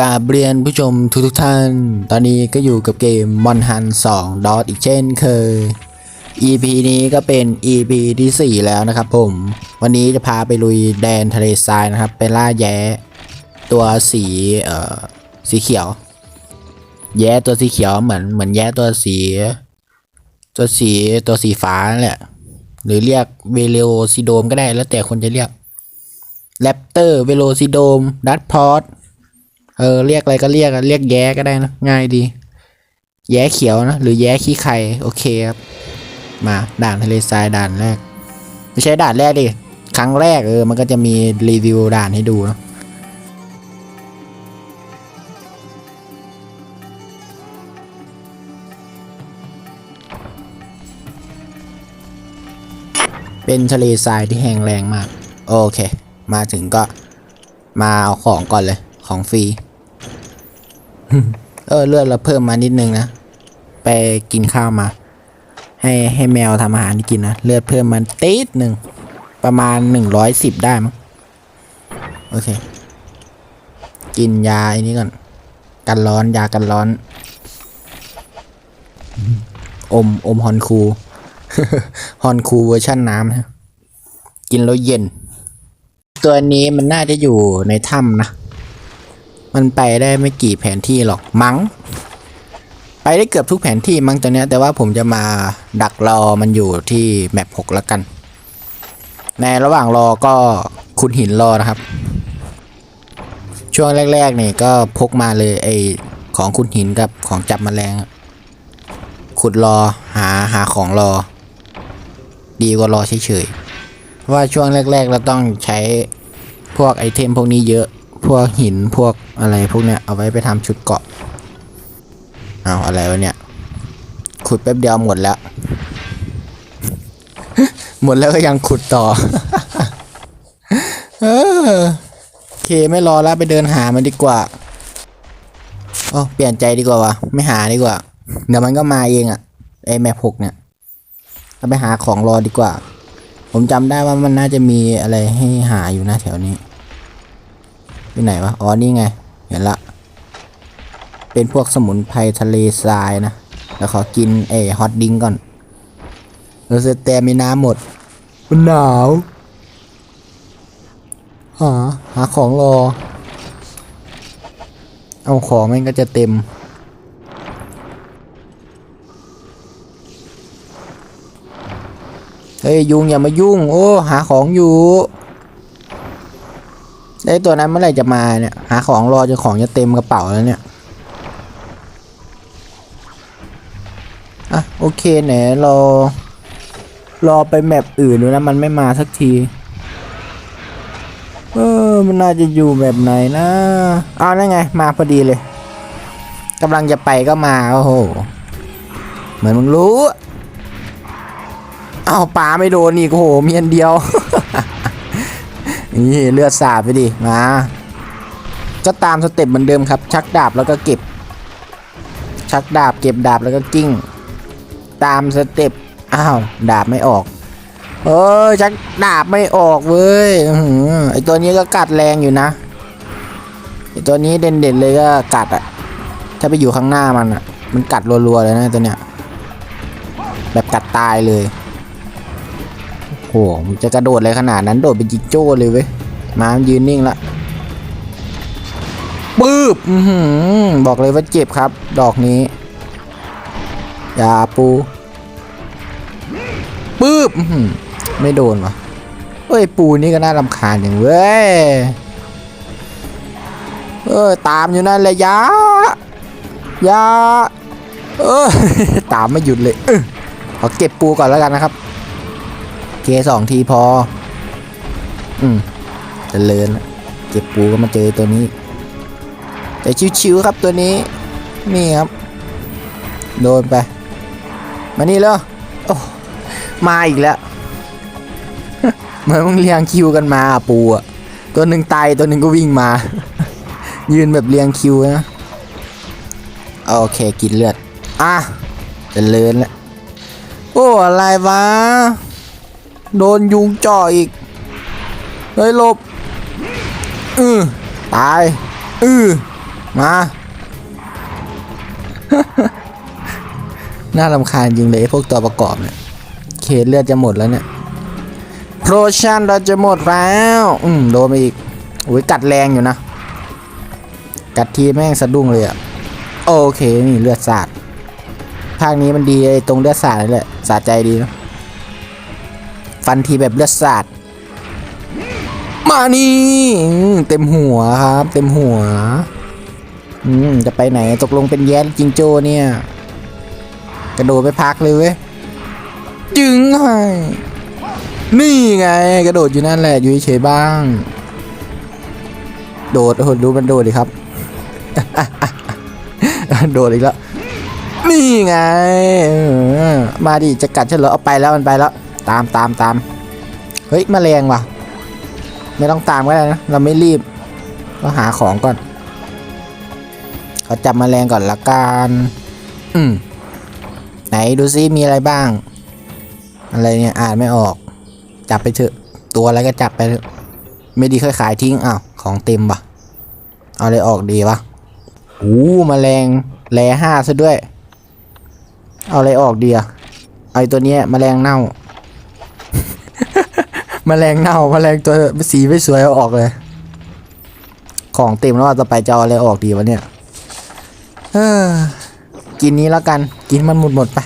กาบเรียนผู้ชมทุกทุกท่าน ตอนนี้ก็อยู่กับเกมมอนฮัน2ดอทอีกเช่นเคย EP นี้ก็เป็น EP ที่ 4 แล้วนะครับผม วันนี้จะพาไปลุยแดนทะเลทรายนะครับ ไปล่าแย้ ตัวสีเอ่อสีเขียว แย้ตัวสีเขียวเหมือนเหมือนแย้ตัวสี ตัวสีตัวสีฟ้านั่นแหละ หรือเรียกเวลโลซิโดมก็ได้แล้วแต่คนจะเรียกแรปเตอร์เวโลซิโดมดัตพอร์ต เออเรียกอะไรก็เรียกอะเรียกแย้ก็ได้นะง่ายดี แย้เขียวนะหรือแย้ขี้ไข่โอเคครับมาด่านทะเลทรายด่านแรกไม่ใช่ด่านแรกดิครั้งแรกเออมันก็จะมีรีวิวด่านให้ดูเนะเป็นทะเลทรายที่แห้งแรงมาก โอเค มาถึงก็มาเอาของก่อนเลยของฟรี เออเลือดเราเพิ่มมานิดนึงนะ ไปกินข้าวมา ให้ให้แมวทำอาหารกินนะ เลือดเพิ่มมันติดหนึ่ง ประมาณหนึ่งร้อยสิบได้มั้งโอเค กินยาอันนี้ก่อน กันร้อนยากันร้อน อมอมฮอนคู ฮอนคูเวอร์ชั่นน้ำนะ กินแล้วเย็น ตัวนี้มันน่าจะอยู่ในถ้ำนะ มันไปได้ไม่กี่แผนที่หรอกมั้ง ไปได้เกือบทุกแผนที่มั้งตัวเนี้ย แต่ว่าผมจะมาดักรอมันอยู่ที่แมปหกแล้วกัน ในระหว่างรอก็ขุดหินรอนะครับ ช่วงแรกๆนี่ก็พกมาเลยไอของขุดหินกับของจับแมลงขุดรอหาหาของรอ ดีกว่ารอเฉยๆว่าช่วงแรกๆเราต้องใช้พวกไอเทมพวกนี้เยอะ พวกหินพวกอะไรพวกเนี้ยเอาไว้ไปทำชุดเกาะเอาอะไรวะเนี่ย ขุดแป๊บเดียวหมดแล้ว หมดแล้วก็ยังขุดต่อ เอโอเคไม่รอแล้วไปเดินหามันดีกว่าโอ้เปลี่ยนใจดีกว่าวะไม่หาดีกว่า เดี๋ยวมันก็มาเองอะไอแมพหกเนี่ยเราไปหาของรอดีกว่า ผมจำได้ว่ามันน่าจะมีอะไรให้หาอยู่นะแถวนี้ ที่ไหนวะ อ๋อ นี่ไง เห็นละ เป็นพวกสมุนไพรทะเลทรายนะ แล้วขอกินเอฮอตดิงก่อนเราจะแต่มีน้ำหมด มันหนาว หา หาของรอ เอาของมันก็จะเต็ม เฮ้ย ยุงอย่ามายุ่ง โอ้ หาของอยู่ ไอ้ตัวนั้นเมื่อไหร่จะมาเนี่ย หาของรอจนของจะเต็มกระเป๋าแล้วเนี่ย อะ โอเคไหนรารอไปแมปอื่นดูนะมันไม่มาสักที เออ มันน่าจะอยู่แบบไหนนะอ้าวนั่นไง มาพอดีเลยกำลังจะไปก็มา โอ้โห เหมือนมึงรู้อ้าปลาไม่โดนอีกโอ้โหมีอันเดียว นี่เลือดสาดไปดิมาก็ตามสเต็ปเหมือนเดิมครับ ชักดาบแล้วก็เก็บ ชักดาบเก็บดาบแล้วก็กิ้ง ตามสเต็ปอ้าวดาบไม่ออกเอ้ยชักดาบไม่ออกเว้ยอไอตัวนี้ก็กัดแรงอยู่นะไอตัวนี้เด่นๆเลยก็กัดอะถ้าไปอยู่ข้างหน้ามันอะมันกัดรัวๆเลยนะตัวเนี้ยแบบกัดตายเลย โหมันจะกระโดดอะไรขนาดนั้นโดดเป็นจิงโจ้เลยเว้ยมามยืนนิ่งละปื๊บบอกเลยว่าเจ็บครับ ดอกนี้อย่าปูปื๊บไม่โดนวะเอ้ยปูนี่ก็น่ารำคาญอย่างเว้ยเออตามอยู่นั่นแหละยายาเออตามไม่หยุดเลยเออขอเก็บปูก่อนแล้วกันนะครับ เคสองทีพอ อืมเจะเลินเก็บปูก็มาเจอตัวนี้ แต่ชิวๆครับตัวนี้ นี่ครับ โดนไป มานี่เลยโอ้มาอีกแล้ว เหมือนมึงเรียงคิวกันมาปูอะตัวหนึ่งตายตัวหนึ่งก็วิ่งมา ยืนแบบเรียงคิวนะ โอเคกินเลือด อะเจะเลินแล้วโอ้อะไรวะ โดนยุงจ่ออีก เฮ้ยหลบ อือตาย อือมา น่ารำคาญจริงเลยพวกตัวประกอบเนี่ยเคเลือดจะหมดแล้วเนี่ย โพรชั่นเราจะหมดแล้ว อืมโดนไปอีกอุ้ยกัดแรงอยู่นะ กัดทีแม่งสะดุ้งเลยอะโอเค นี่เลือดสาดภาคนี้มันดีไอ้ตรงเลือดสาดนี่แหละสาใจดีเนะ ฟันทีแบบเลือดสาดมานี่เต็มหัวครับ เต็มหัว อืมจะไปไหนตกลงเป็นแย้จิงโจ้เนี่ย กระโดดไปพักเลยเว้ยจึงให้นี่ไง กระโดดอยู่นั่นแหละอยู่เฉยบ้าง โดดโอ้โหดูมันโดดดิครับ โดดอีกแล้วนี่ไง มาดิจะกัดฉันเหรอเอาไปแล้วมันไปแล้ว ตามตามตามเฮ้ยแมลงว่ะ ไม่ต้องตามก็ได้นะ เราไม่รีบเราหาของก่อนเราจับแมลงก่อนละกันอืมไหนดูซิมีอะไรบ้าง อะไรเนี่ยอ่านไม่ออก จับไปเถอะ ตัวอะไรก็จับไปเถอะไม่ดีค่อยขายทิ้งอ้าวของเต็มปะเอาอะไรออกดีวะอู้แมลงแลห้าซะด้วย เอาอะไรออกดีอะไอตัวเนี้ยแมลงเน่า แมลงเน่าแมลงตัวสีไม่สวยเอาออกเลย ของเต็มแล้วว่าต่อไปจะเอาอะไรออกดีวะเนี่ยเออกินนี้แล้วกัน กินมันหมดหมดไป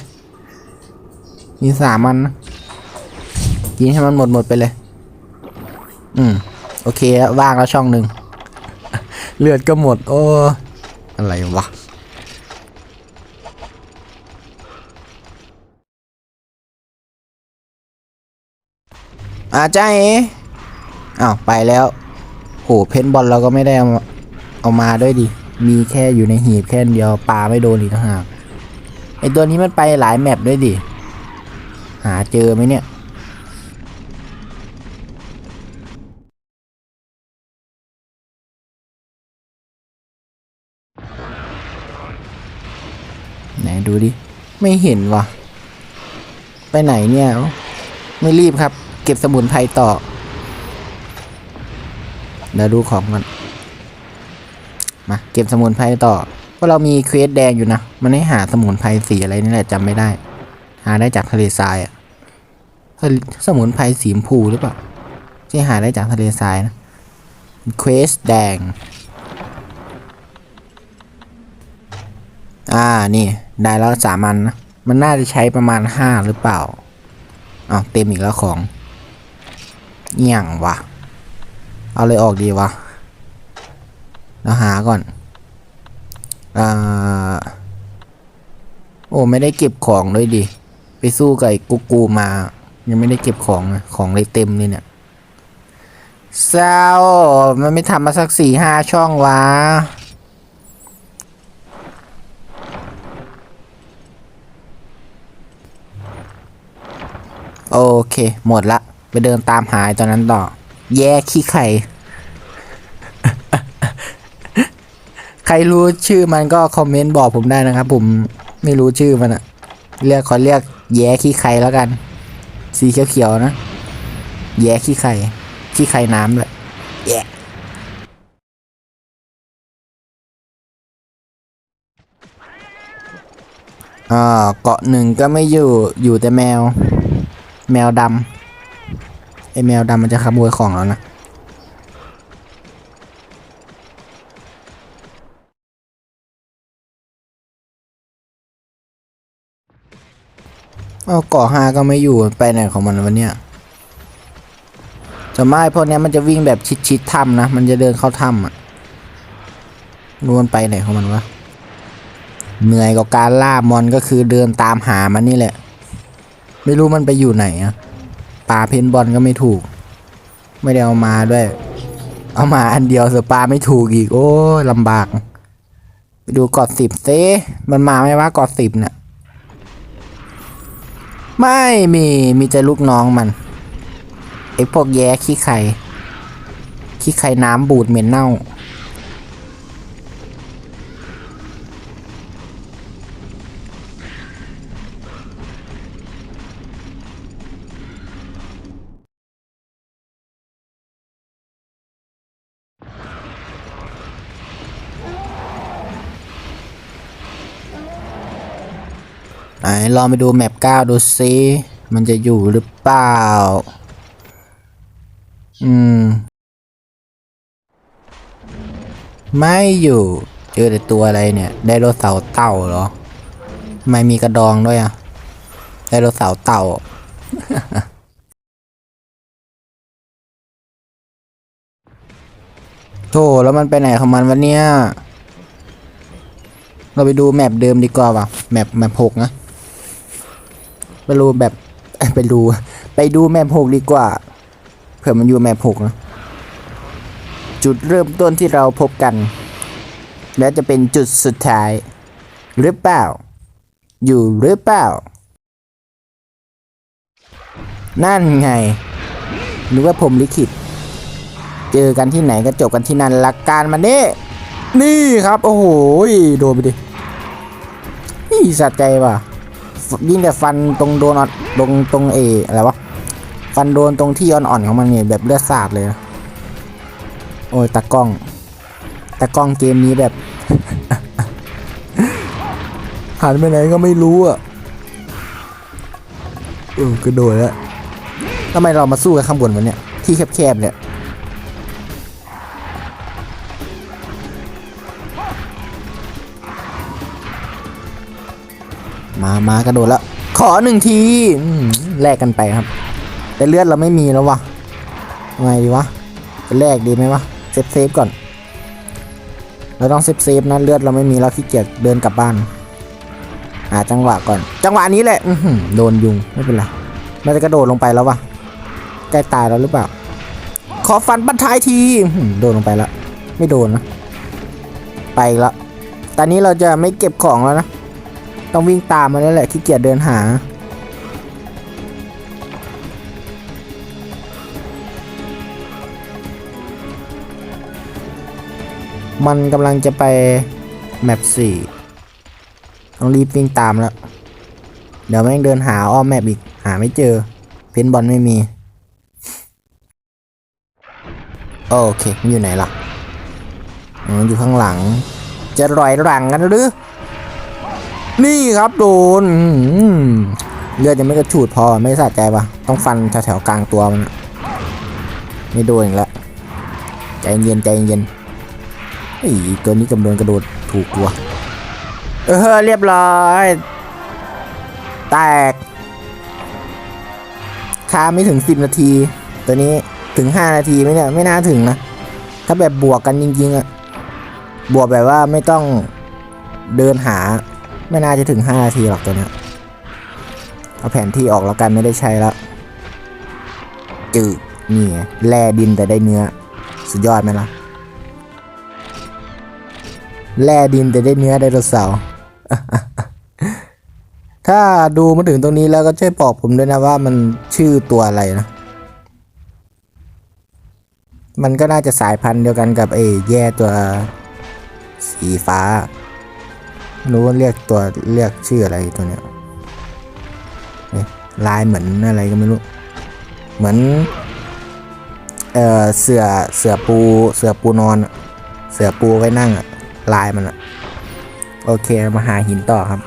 มีสามมันนะกินให้มันหมดหมดไปเลย อืม โอเคว่างแล้วช่องหนึ่ง เลือดก็หมด โอ้ อะไรวะ อาจ้าเออ้าวไปแล้วโหเพนบอลเราก็ไม่ได้เอาเอามาด้วยดิ มีแค่อยู่ในหีบแค่เดียวปลาไม่โดนอีกต่างหากไอตัวนี้มันไปหลายแมปด้วยดิ หาเจอไหมเนี่ยไหนดูดิ ไม่เห็นวะไปไหนเนี่ย ไม่รีบครับ เก็บสมุนไพรต่อเดี๋ยวดูของมันมาเก็บสมุนไพรต่อเพราะเรามีเควสแดงอยู่นะ มันให้หาสมุนไพรสีอะไรนี่แหละจำไม่ได้ หาได้จากทะเลทรายอะสมุนไพรสีชมพูหรือเปล่าที่หาได้จากทะเลทรายนะเควสแดง อ่านี่ ได้แล้วสามันนะ มันน่าจะใช้ประมาณห้าหรือเปล่าอ้าวเต็มอีกแล้วของ อี่ยงวะ เอาเลยออกดีวะแล้วหาก่อนอ่าโอ้ไม่ได้เก็บของเลยดิ ไปสู้กับไอ้กูกูมา ยังไม่ได้เก็บของของเลยเต็มเลยเนี่ยเศร้ามันไม่ทำมาสักสี่ห้าช่องวะโอเค หมดละ ไปเดินตามหายตอนนั้นต่อ แย่ขี้ไข่ ใครรู้ชื่อมันก็คอมเมนต์บอกผมได้นะครับ ผมไม่รู้ชื่อมันอะเรียกขอเรียก แย่ขี้ไข่แล้วกัน สีเขียวๆนะ แย่ขี้ไข่ขี้ไข่น้ำเลยแย่อ่าเกาะหนึ่งก็ไม่อยู่อยู่แต่แมว แมวดำ ไอแมวดำมันจะขโมยของแล้วนะเอาเกาะห้าก็ไม่อยู่ไปไหนของมันวันเนี้ยจะไม่พวกเนี้ยมันจะวิ่งแบบชิดๆถ้ำนะ มันจะเดินเข้าถ้ำอะนวนไปไหนของมันวะเหนื่อยกับการล่ามอนก็คือเดินตามหามันนี่แหละ ไม่รู้มันไปอยู่ไหนอะ ปลาเพนบอลก็ไม่ถูก ไม่ได้เอามาด้วย เอามาอันเดียวสปาไม่ถูกอีก โอ้ลำบาก ไปดูกอดสิบเซมันมาไหมว่ากอดสิบเนี่ยไม่มีมีแต่ลูกน้องมันไอพวกแย่ขี้ไข่ขี้ไข่น้ำบูดเหม็นเน่า ลองไปดูแมปเก้าดูซิมันจะอยู่หรือเปล่า อืม ไม่อยู่ เจอแต่ตัวอะไรเนี่ย ไดโนเสาร์เต่าเหรอทำไมมีกระดองด้วยอะไดโนเสาร์เต่า โธ่แล้วมันไปไหนของมันวะเนี่ย เราไปดูแมปเดิมดีกว่าว่ะ แมปแมปหกนะ ไปดูแบบไปดู ไปดูแมปหกดีกว่า เผื่อมันอยู่แมปหกนะจุดเริ่มต้นที่เราพบกัน และจะเป็นจุดสุดท้าย หรือเปล่า อยู่หรือเปล่า นั่นไงหรือว่าผมลิขิต เจอกันที่ไหนก็จบกันที่นั่นหลักการมันนี่นี่ครับ โอ้โหโดนไปดินี่สะใจว่ะ ยิ่งแต่ฟันตรงโดนตรงตรงเออะไรวะฟันโดนตรงที่อ่อนๆของมันเนี่ยแบบเลือดสาดเลยนะโอ้ยตากล้องตากล้องเกมนี้แบบ หันไปไหนก็ไม่รู้อะเออกระโดดแล้วทำไมเรามาสู้กันข้างบนวันเนี่ยที่แคบๆเนี่ย มามากระโดดแล้วขอหนึ่งทีแลกกันไปครับ แต่เลือดเราไม่มีแล้ววะไงดีวะจะแลกดีไหมวะเซฟเซฟก่อน เราต้องเซฟเซฟนะเลือดเราไม่มีแล้วขี้เกียจเดินกลับบ้านหาจังหวะก่อน จังหวะนี้แหละอืโดนยุงไม่เป็นไรมันจะกระโดดลงไปแล้ววะใกล้ตายแล้วหรือเปล่า ขอฟันบันท้ายทีโดนลงไปแล้ว ไม่โดนนะ ไปแล้วตอนนี้เราจะไม่เก็บของแล้วนะ ต้องวิ่งตามมาแล้วแหละขี้เกียจเดินหา มันกำลังจะไปแมปสี่ต้องรีบวิ่งตามแล้ว เดี๋ยวแม่งเดินหาอ้อมแมปอีก หาไม่เจอ เพนบอลไม่มี โอเค มันอยู่ไหนล่ะอ๋ออยู่ข้างหลัง จะรอยหลังกันหรือ นี่ครับโดนเลือดยังไม่กระฉูดพอไม่สะใจปะต้องฟันแถวๆกลางตัวมันไม่โดนอีกแล้วใจเย็นใจเย็นไอ้ตัวนี้กำลังกระโดดถูกกลัว เออเรียบร้อย แตกคาไม่ถึงสิบนาที ตัวนี้ถึงห้านาทีไหมเนี่ยไม่น่าถึงนะ ถ้าแบบบวกกันจริงๆอะบวกแบบว่าไม่ต้องเดินหา ไม่น่าจะถึง5นาทีหรอกตัวเนี้ยเอาแผนที่ออกแล้วกันไม่ได้ใช้แล้วจืดนี่ไงแร่ดินแต่ได้เนื้อ สุดยอดไหมล่ะแร่ดินแต่ได้เนื้อไดโนเสาร์ถ้าดูมาถึงตรงนี้แล้วก็ช่วยบอกผมด้วยนะว่ามันชื่อตัวอะไรนะ มันก็น่าจะสายพันธุ์เดียวกันกับไอ้แย่ตัวสีฟ้า รู้ว่าเรียกตัวเรียกชื่ออะไรตัวเนี้ยเอ๊ะลายเหมือนอะไรก็ไม่รู้ เหมือน เอ่อเสือเสือปูเสือปูนอน เสือปูไว้นั่งอะลายมันอะโอเคมาหาหินต่อครับ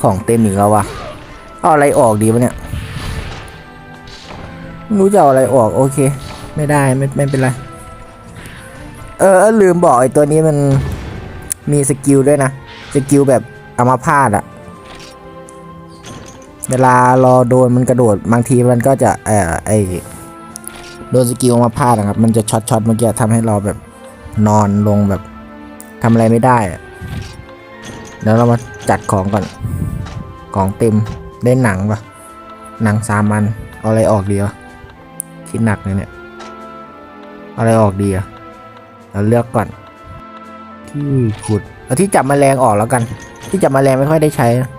ของเต็มอีกแล้ววะเอาอะไรออกดีวะเนี่ยรู้จะเอาอะไรออกโอเค ไม่ได้ไม่ไม่เป็นไร เออเออลืมบอกไอ้ตัวนี้มัน มีสกิลด้วยนะ สกิลแบบเอามาพาดอะเวลารอโดนมันกระโดดบางทีมันก็จะเออไอโดนสกิลเอามาพาดนะครับ มันจะช็อตช็อตเมื่อกี้ทำให้เราแบบนอนลงแบบทำอะไรไม่ได้อะเดี๋ยวเรามาจัดของก่อน ของเต็มได้หนังปะหนังสามัน เอาอะไรออกดีวะคิดหนักเลยเนี่ย เอาอะไรออกดีอะเราเลือกก่อน ที่ขุดเอาที่จับแมลงออกแล้วกัน ที่จับแมลงไม่ค่อยได้ใช้นะ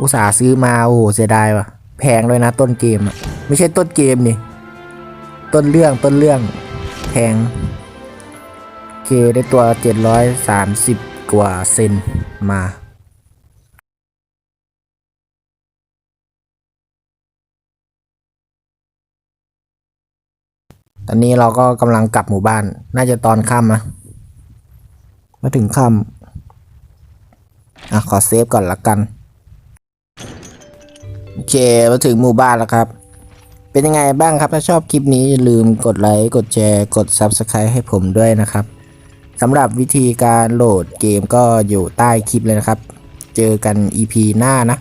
อุตส่าห์ซื้อมาโอ้โหเสียดายว่ะ แพงเลยนะต้นเกมอะไม่ใช่ต้นเกมนี่ ต้นเรื่องต้นเรื่องแพงโอเคได้ตัวเจ็ดร้อยสามสิบกว่าเซนมา ตอนนี้เราก็กำลังกลับหมู่บ้าน น่าจะตอนค่ำนะมาถึงค่ำอะขอเซฟก่อนละกัน โอเค มาถึงหมู่บ้านแล้วครับ เป็นยังไงบ้างครับ ถ้าชอบคลิปนี้อย่าลืมกดไลค์ กดแชร์ กด Subscribe ให้ผมด้วยนะครับสำหรับวิธีการโหลดเกมก็อยู่ใต้คลิปเลยนะครับ เจอกัน EP หน้านะ